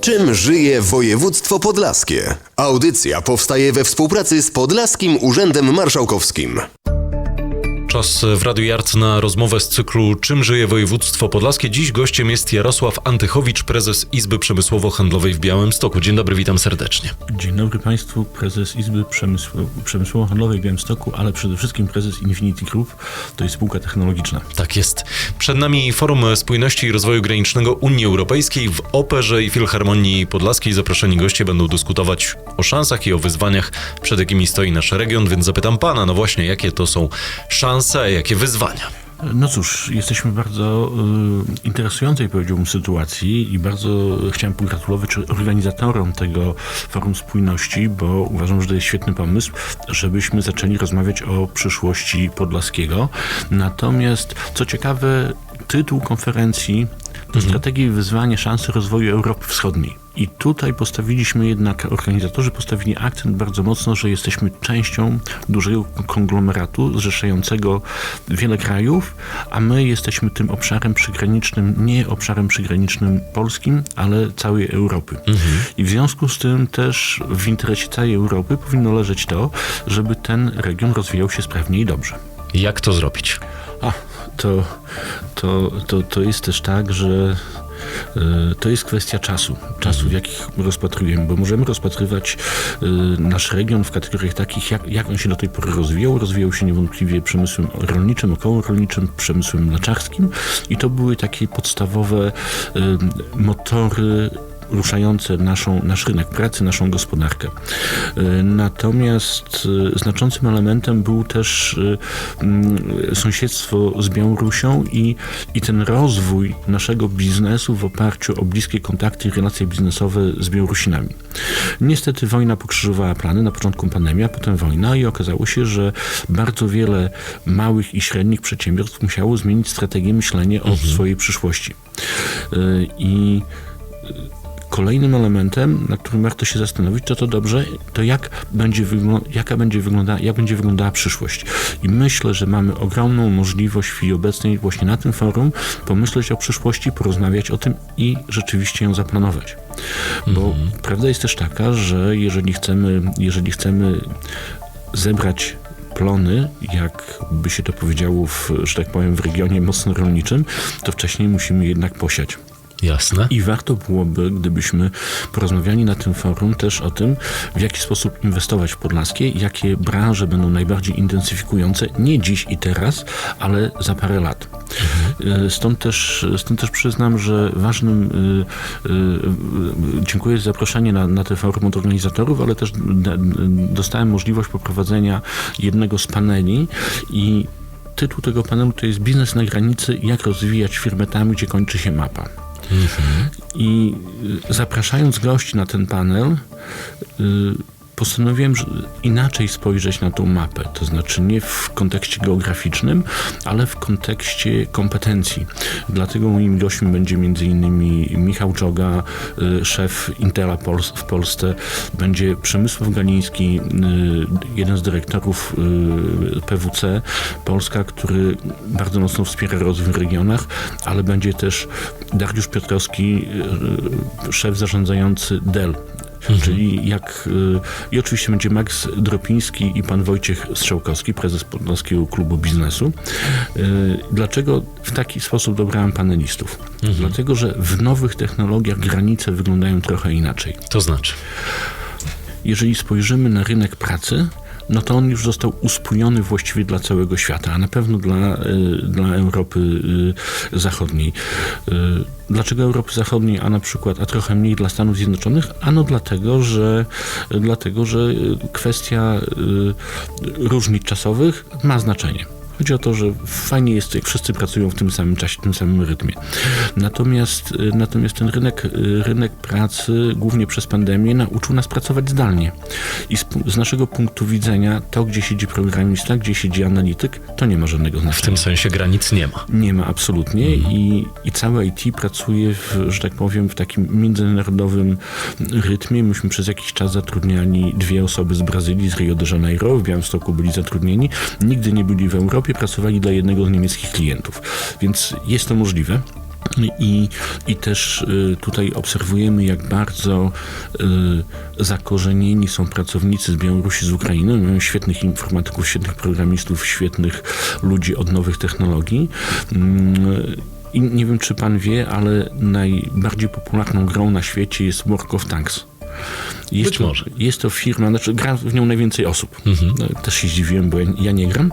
Czym żyje województwo podlaskie? Audycja powstaje we współpracy z Podlaskim Urzędem Marszałkowskim. Czas w Radiu Jarc na rozmowę z cyklu Czym żyje województwo podlaskie? Dziś gościem jest Jarosław Antychowicz, prezes Izby Przemysłowo-Handlowej w Białymstoku. Dzień dobry, witam serdecznie. Dzień dobry Państwu, prezes Izby Przemysłowo-Handlowej w Białymstoku, ale przede wszystkim prezes Infinity Group, to jest spółka technologiczna. Tak jest. Przed nami Forum Spójności i Rozwoju Granicznego Unii Europejskiej w Operze i Filharmonii Podlaskiej. Zaproszeni goście będą dyskutować o szansach i o wyzwaniach, przed jakimi stoi nasz region, więc zapytam pana, no właśnie, jakie to są szanse, a jakie wyzwania? No cóż, jesteśmy w bardzo y, interesującej, powiedziałbym, sytuacji i bardzo chciałem pogratulować organizatorom tego Forum Spójności, bo uważam, że to jest świetny pomysł, żebyśmy zaczęli rozmawiać o przyszłości Podlaskiego. Natomiast, co ciekawe, tytuł konferencji to strategie i wyzwanie szansy rozwoju Europy Wschodniej. I tutaj postawiliśmy jednak, organizatorzy postawili akcent bardzo mocno, że jesteśmy częścią dużego konglomeratu zrzeszającego wiele krajów, a my jesteśmy tym obszarem przygranicznym, nie obszarem przygranicznym polskim, ale całej Europy. I w związku z tym też w interesie całej Europy powinno leżeć to, żeby ten region rozwijał się sprawnie i dobrze. Jak to zrobić? To, to, to, to jest też tak, że y, to jest kwestia czasu, czasu w jakich rozpatrujemy, bo możemy rozpatrywać y, nasz region w kategoriach takich, jak, jak on się do tej pory rozwijał. Rozwijał się niewątpliwie przemysłem rolniczym, okołorolniczym, przemysłem mleczarskim i to były takie podstawowe y, motory ruszające naszą, nasz rynek pracy, naszą gospodarkę. Y, Natomiast y, znaczącym elementem był też mm, sąsiedztwo z Białorusią i, i ten rozwój naszego biznesu w oparciu o bliskie kontakty i relacje biznesowe z Białorusinami. Niestety wojna pokrzyżowała plany, na początku pandemia, potem wojna i okazało się, że bardzo wiele małych i średnich przedsiębiorstw musiało zmienić strategię myślenia o swojej przyszłości. I Kolejnym elementem, na którym warto się zastanowić, to to dobrze, to jak będzie, jaka będzie wygląda, jak będzie wyglądała przyszłość. I myślę, że mamy ogromną możliwość w chwili obecnej właśnie na tym forum pomyśleć o przyszłości, porozmawiać o tym i rzeczywiście ją zaplanować. Bo prawda jest też taka, że jeżeli chcemy, jeżeli chcemy zebrać plony, jak by się to powiedziało, w, że tak powiem, w regionie mocno rolniczym, to wcześniej musimy jednak posiać. Jasne. I warto byłoby, gdybyśmy porozmawiali na tym forum też o tym, w jaki sposób inwestować w Podlaskie, jakie branże będą najbardziej intensyfikujące, nie dziś i teraz, ale za parę lat. Y, Stąd też, stąd też przyznam, że ważnym, y, y, y, dziękuję za zaproszenie na, na te forum od organizatorów, ale też dostałem możliwość poprowadzenia jednego z paneli i tytuł tego panelu to jest Biznes na granicy, jak rozwijać firmę tam, gdzie kończy się mapa. I y, zapraszając gości na ten panel, y, postanowiłem inaczej spojrzeć na tą mapę. To znaczy nie w kontekście geograficznym, ale w kontekście kompetencji. Dlatego moimi gośćmi będzie m.in. Michał Czoga, y, szef Intela w Polsce, będzie Przemysław Galiński, y, jeden z dyrektorów y, PWC Polska, który bardzo mocno wspiera rozwój w regionach, ale będzie też Dariusz Piotrowski, szef zarządzający DEL. Czyli jak. y, I oczywiście będzie Max Dropiński i pan Wojciech Strzałkowski, prezes Podlaskiego Klubu Biznesu. Y, Dlaczego w taki sposób dobrałem panelistów? Dlatego, że w nowych technologiach granice wyglądają trochę inaczej. To znaczy. Jeżeli spojrzymy na rynek pracy, no to on już został uspójniony właściwie dla całego świata, a na pewno dla, y, dla Europy y, Zachodniej. Y, Dlaczego Europy Zachodniej, a na przykład, a trochę mniej dla Stanów Zjednoczonych? Ano dlatego, że, dlatego, że kwestia różnic czasowych ma znaczenie. Chodzi o to, że fajnie jest, jak wszyscy pracują w tym samym czasie, w tym samym rytmie. Natomiast, y, natomiast ten rynek, y, rynek pracy, głównie przez pandemię, nauczył nas pracować zdalnie. I z, z naszego punktu widzenia, to, gdzie siedzi programista, gdzie siedzi analityk, to nie ma żadnego W znaczenia. tym sensie granic nie ma. Nie ma absolutnie i, i całe IT pracuje, w, że tak powiem, w takim międzynarodowym rytmie. Myśmy przez jakiś czas zatrudniali dwie osoby z Brazylii, z Rio de Janeiro, w Białymstoku byli zatrudnieni, nigdy nie byli w Europie, pracowali dla jednego z niemieckich klientów. Więc jest to możliwe. I, I też y, tutaj obserwujemy, jak bardzo y, zakorzenieni są pracownicy z Białorusi, z Ukrainy. Mamy świetnych informatyków, świetnych programistów, świetnych ludzi od nowych technologii. Mm, I nie wiem, czy pan wie, ale najbardziej popularną grą na świecie jest World of Tanks. Jest Być może. Jest to firma, znaczy gra w nią najwięcej osób. No, Też się zdziwiłem, bo ja, nie gram.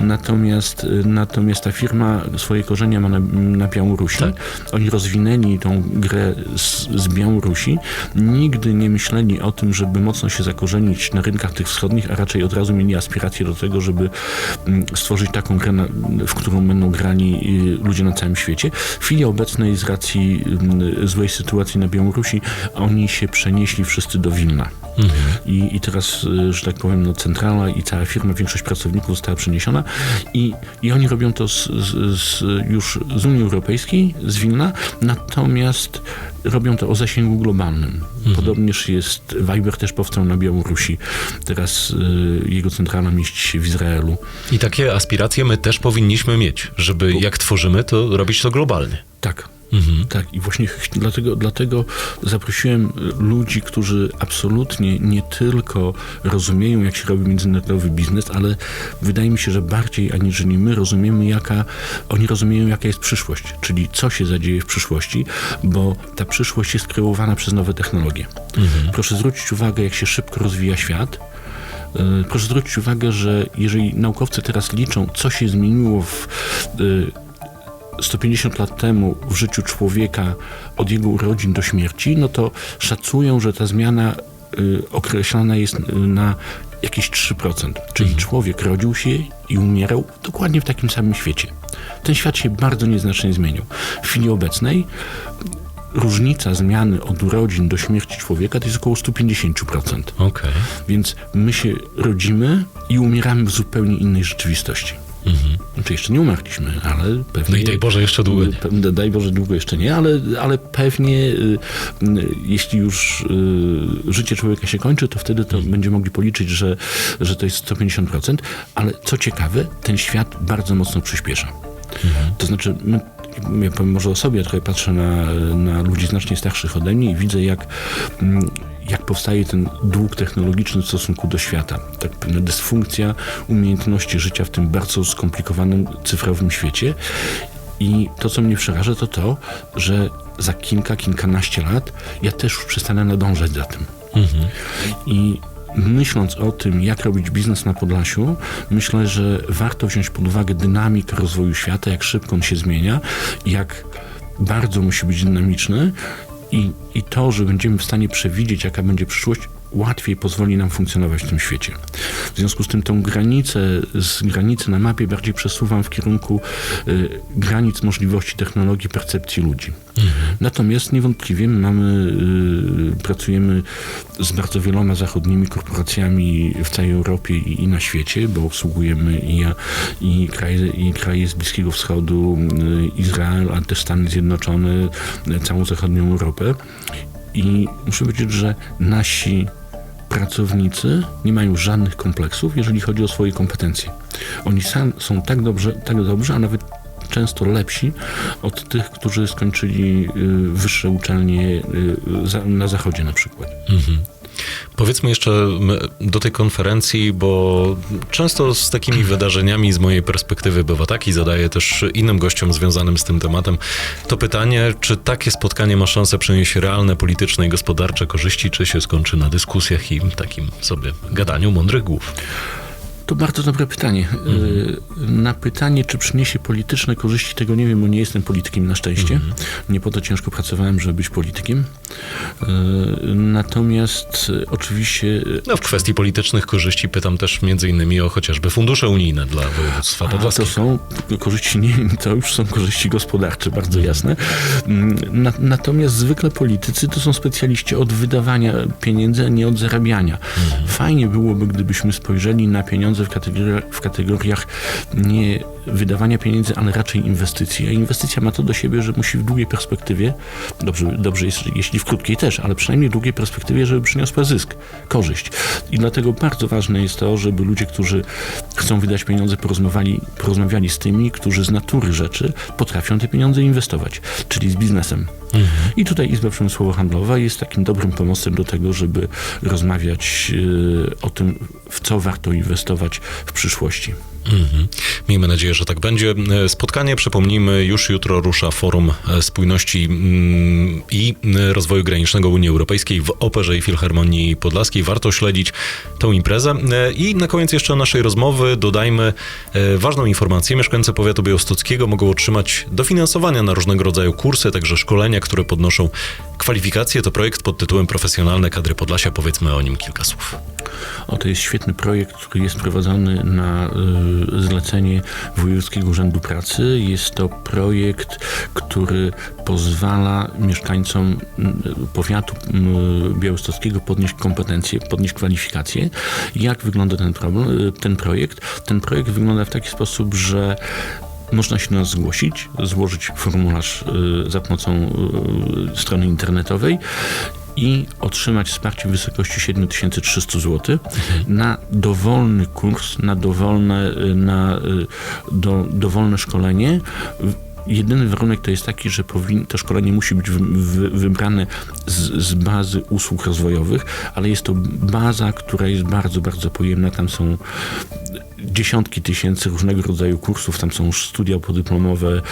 Natomiast, y, natomiast ta firma swoje korzenie ma na, na Białorusi. Tak. Oni rozwinęli tą grę z, z Białorusi. Nigdy nie myśleli o tym, żeby mocno się zakorzenić na rynkach tych wschodnich, a raczej od razu mieli aspiracje do tego, żeby mm, stworzyć taką grę, w którą będą grali y, ludzie na całym świecie. W chwili obecnej z racji mm, złej sytuacji na Białorusi oni się przenieśli wszyscy do Wilna. I, I teraz, y, że tak powiem, no, centrala i cała firma, większość pracowników została przeniesiona i, i oni robią to z, z, z, już z Unii Europejskiej, z Wilna, natomiast robią to o zasięgu globalnym. Podobnież jest, Viber też powstał na Białorusi. Teraz y, jego centrala mieści się w Izraelu. I takie aspiracje my też powinniśmy mieć, żeby jak tworzymy, to robić to globalnie. Tak. Tak, i właśnie dlatego, dlatego zaprosiłem y, ludzi, którzy absolutnie nie tylko rozumieją, jak się robi międzynarodowy biznes, ale wydaje mi się, że bardziej aniżeli my rozumiemy, jaka oni rozumieją, jaka jest przyszłość, czyli co się zadzieje w przyszłości, bo ta przyszłość jest kreowana przez nowe technologie. Proszę zwrócić uwagę, jak się szybko rozwija świat. Y, Proszę zwrócić uwagę, że jeżeli naukowcy teraz liczą, co się zmieniło w y, 150 lat temu w życiu człowieka od jego urodzin do śmierci, no to szacują, że ta zmiana y, określana jest y, na jakieś 3%. Czyli człowiek rodził się i umierał dokładnie w takim samym świecie. Ten świat się bardzo nieznacznie zmienił. W chwili obecnej różnica zmiany od urodzin do śmierci człowieka to jest około 150%. Okej. Więc my się rodzimy i umieramy w zupełnie innej rzeczywistości. Znaczy jeszcze nie umarliśmy, ale pewnie... No i daj Boże, jeszcze długo nie. Daj Boże, długo jeszcze nie, ale, ale pewnie y, y, jeśli już y, życie człowieka się kończy, to wtedy to będziemy mogli policzyć, że, że to jest 150%, ale co ciekawe, ten świat bardzo mocno przyspiesza. To znaczy, my, ja powiem może o sobie, ja trochę patrzę na, na ludzi znacznie starszych ode mnie i widzę, jak, mm, jak powstaje ten dług technologiczny w stosunku do świata. Tak pewna dysfunkcja umiejętności życia w tym bardzo skomplikowanym cyfrowym świecie. I to, co mnie przeraża, to to, że za kilka, kilkanaście lat ja też już przestanę nadążać za tym. I myśląc o tym, jak robić biznes na Podlasiu, myślę, że warto wziąć pod uwagę dynamikę rozwoju świata, jak szybko on się zmienia, jak bardzo musi być dynamiczny i, i to, że będziemy w stanie przewidzieć, jaka będzie przyszłość, łatwiej pozwoli nam funkcjonować w tym świecie. W związku z tym tą granicę, z granicy na mapie bardziej przesuwam w kierunku y, granic możliwości technologii, percepcji ludzi. Natomiast niewątpliwie my mamy, y, pracujemy z bardzo wieloma zachodnimi korporacjami w całej Europie i, i na świecie, bo obsługujemy i, i, kraje, i kraje z Bliskiego Wschodu, y, Izrael, a też Stany Zjednoczone, całą zachodnią Europę. I muszę powiedzieć, że nasi pracownicy nie mają żadnych kompleksów, jeżeli chodzi o swoje kompetencje. Oni sam są tak dobrze, tak dobrze, a nawet często lepsi od tych, którzy skończyli y, wyższe uczelnie y, na zachodzie na przykład. Powiedzmy jeszcze do tej konferencji, bo często z takimi wydarzeniami z mojej perspektywy bywa tak i zadaję też innym gościom związanym z tym tematem to pytanie, czy takie spotkanie ma szansę przynieść realne polityczne i gospodarcze korzyści, czy się skończy na dyskusjach i takim sobie gadaniu mądrych głów. To bardzo dobre pytanie. Y, Na pytanie, czy przyniesie polityczne korzyści, tego nie wiem, bo nie jestem politykiem na szczęście. Nie po to ciężko pracowałem, żeby być politykiem. Y, Natomiast y, oczywiście No w kwestii politycznych korzyści pytam też między innymi o chociażby fundusze unijne dla województwa A to podlaskiego. są korzyści, nie, to już są korzyści gospodarcze, bardzo jasne. Mm, Na, natomiast zwykle politycy to są specjaliści od wydawania pieniędzy, a nie od zarabiania. Fajnie byłoby, gdybyśmy spojrzeli na pieniądze w kategoriach, w kategoriach nie wydawania pieniędzy, ale raczej inwestycji. A inwestycja ma to do siebie, że musi w długiej perspektywie, dobrze, dobrze jest, jeśli w krótkiej też, ale przynajmniej w długiej perspektywie, żeby przyniosła zysk, korzyść. I dlatego bardzo ważne jest to, żeby ludzie, którzy chcą wydać pieniądze, porozmawiali, porozmawiali z tymi, którzy z natury rzeczy potrafią te pieniądze inwestować, czyli z biznesem. I tutaj Izba Przemysłowo-Handlowa jest takim dobrym pomocem do tego, żeby rozmawiać e, o tym, w co warto inwestować w przyszłości. Mhm. Miejmy nadzieję, że tak będzie. E, Spotkanie, przypomnijmy, już jutro rusza Forum e, Spójności mm, i e, Rozwoju Granicznego Unii Europejskiej w Operze i Filharmonii Podlaskiej. Warto śledzić tę imprezę. I na koniec jeszcze naszej rozmowy dodajmy ważną informację. Mieszkańcy powiatu białostockiego mogą otrzymać dofinansowania na różnego rodzaju kursy, także szkolenia, które podnoszą kwalifikacje. To projekt pod tytułem Profesjonalne kadry Podlasia. Powiedzmy o nim kilka słów. O, to jest świetny projekt, który jest prowadzony na y, zlecenie Wojewódzkiego Urzędu Pracy. Jest to projekt, który pozwala mieszkańcom y, powiatu y, białostockiego podnieść kompetencje, podnieść kwalifikacje. Jak wygląda ten, problem, y, ten projekt? Ten projekt wygląda w taki sposób, że można się do nas zgłosić, złożyć formularz y, za pomocą y, strony internetowej i otrzymać wsparcie w wysokości 7300 zł na dowolny kurs, na dowolne, y, na do, dowolne szkolenie. Jedyny warunek to jest taki, że powin, to szkolenie musi być wy, wy, wybrane z, z bazy usług rozwojowych, ale jest to baza, która jest bardzo, bardzo pojemna. Tam są dziesiątki tysięcy różnego rodzaju kursów, tam są studia podyplomowe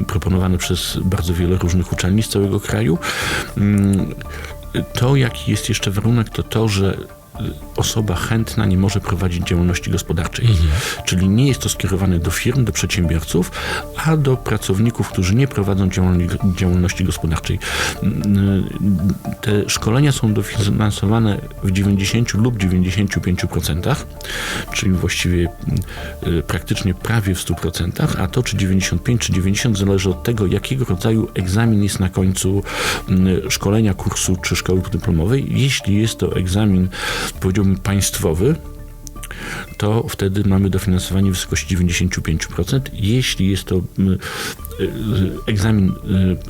y, proponowane przez bardzo wiele różnych uczelni z całego kraju. Mm, To, jaki jest jeszcze warunek, to to, że osoba chętna nie może prowadzić działalności gospodarczej. Czyli nie jest to skierowane do firm, do przedsiębiorców, a do pracowników, którzy nie prowadzą działalności gospodarczej. Mm, Te szkolenia są dofinansowane w 90 lub 95%, czyli właściwie y, praktycznie prawie w 100%, a to czy 95 czy 90 zależy od tego, jakiego rodzaju egzamin jest na końcu mm, szkolenia, kursu czy szkoły podyplomowej. Jeśli jest to egzamin, powiedziałbym, państwowy, to wtedy mamy dofinansowanie w wysokości 95%. Jeśli jest to mm, y, y, egzamin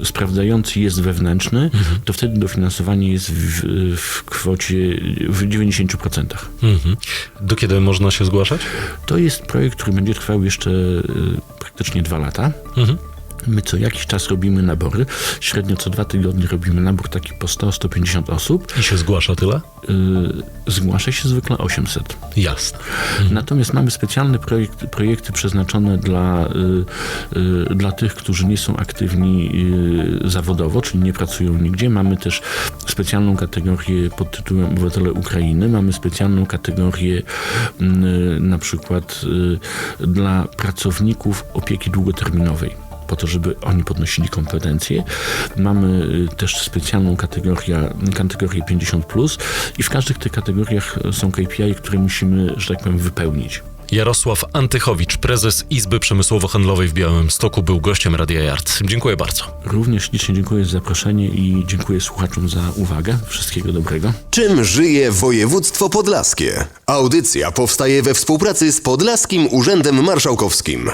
y, sprawdzający jest wewnętrzny, to wtedy dofinansowanie jest w, w kwocie w 90%. Mhm. Do kiedy można się zgłaszać? To jest projekt, który będzie trwał jeszcze praktycznie dwa lata. Mhm. My co jakiś czas robimy nabory. Średnio co dwa tygodnie robimy nabór taki po 100-150 osób. I się zgłasza tyle? Y, Zgłasza się zwykle 800. Jasne. Natomiast mamy specjalne projekt, projekty przeznaczone dla, y, y, dla tych, którzy nie są aktywni zawodowo, czyli nie pracują nigdzie. Mamy też specjalną kategorię pod tytułem Obywatele Ukrainy. Mamy specjalną kategorię y, na przykład dla pracowników opieki długoterminowej po to, żeby oni podnosili kompetencje. Mamy y, też specjalną kategorię, kategorię 50+, plus i w każdych tych kategoriach są KPI, które musimy, że tak powiem, wypełnić. Jarosław Antychowicz, prezes Izby Przemysłowo-Handlowej w Białymstoku, był gościem Radia Yard. Dziękuję bardzo. Również ślicznie dziękuję za zaproszenie i dziękuję słuchaczom za uwagę. Wszystkiego dobrego. Czym żyje województwo podlaskie? Audycja powstaje we współpracy z Podlaskim Urzędem Marszałkowskim.